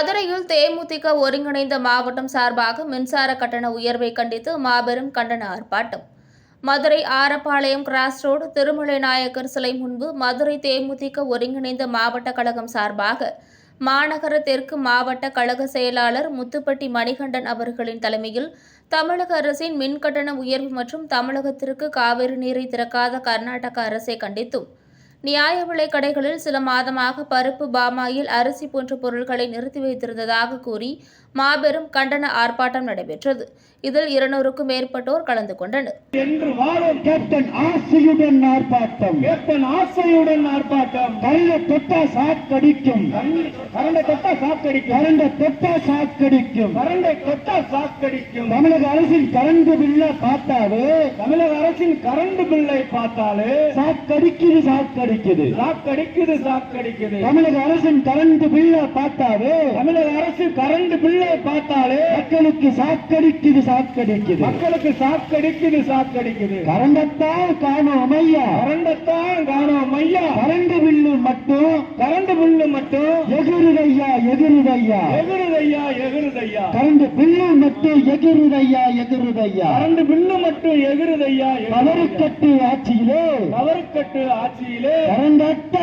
மதுரையில் தேமுதிக ஒருங்கிணைந்த மாவட்டம் சார்பாக மின்சார கட்டண உயர்வை கண்டித்து மாபெரும் கண்டன ஆர்ப்பாட்டம். மதுரை ஆரப்பாளையம் கிராஸ் ரோடு திருமலை நாயக்கர் சிலை முன்பு மதுரை தேமுதிக ஒருங்கிணைந்த மாவட்ட கழகம் சார்பாக மாநகர தெற்கு மாவட்ட கழக செயலாளர் முத்துப்பட்டி மணிகண்டன் அவர்களின் தலைமையில் தமிழக அரசின் மின் கட்டண உயர்வு மற்றும் தமிழகத்திற்கு காவிரி நீரை திறக்காத கர்நாடக அரசை கண்டித்தும் நியாய விலைக் கடைகளில் சில மாதமாக பருப்பு பாமாயில் அரிசி போன்ற பொருட்களை நிறுத்தி வைத்திருந்ததாக கூறி மாபெரும் கண்டன ஆர்ப்பாட்டம் நடைபெற்றது. இதில் இருநூறுக்கும் மேற்பட்டோர் கலந்து கொண்டனர். கேப்டன் ஆசையுடன் ஆர்ப்பாட்டம் கேப்டன் ஆசையுடன் ஆர்ப்பாட்டம் கல்ல தொட்டா சாக்கடிக்கும். கரண்டை தொட்டா சாக்கடிக்கும். கரண்ட தொட்டா சாக்கடிக்கும். கரண்டை தொட்டா சாக்கடிக்கும். தமிழக அரசின் கரண்ட் பில்ல பார்த்தாவே தமிழக அரசின் கரண்ட் பில்லை பார்த்தாலே சாக்கடிக்குது சாக்கடிக்குது. சாக்கடிக்குது சாக்கடிக்குது. தமிழக அரசின் கரண்ட் பில்ல பார்த்தாவே தமிழக அரசு கரண்ட் பில்லை பார்த்தாலே மக்களுக்கு சாக்கடிக்குது சாக்கடிக்குது. மக்களுக்கு சாக்கடிக்குது சாக்கடிக்குது. கரண்டத்தான் காணோம் ஐயா. கரண்டத்தான் காணோம் ஐயா. கரண்ட் பில்லு மட்டும் கரண்ட் பில்லு மட்டும் எகிருதையா எகிருதையா. எகுருதையா எகுருதையா. கரண்ட் பில்லு மட்டும் எகிருதையா எகிருதையா. கரண்ட் பில்லு மட்டும் எகுருதையா கவருக்கட்டு ஆட்சியிலே. கவர்கட்டு ஆட்சியிலே. கரண்டட்ட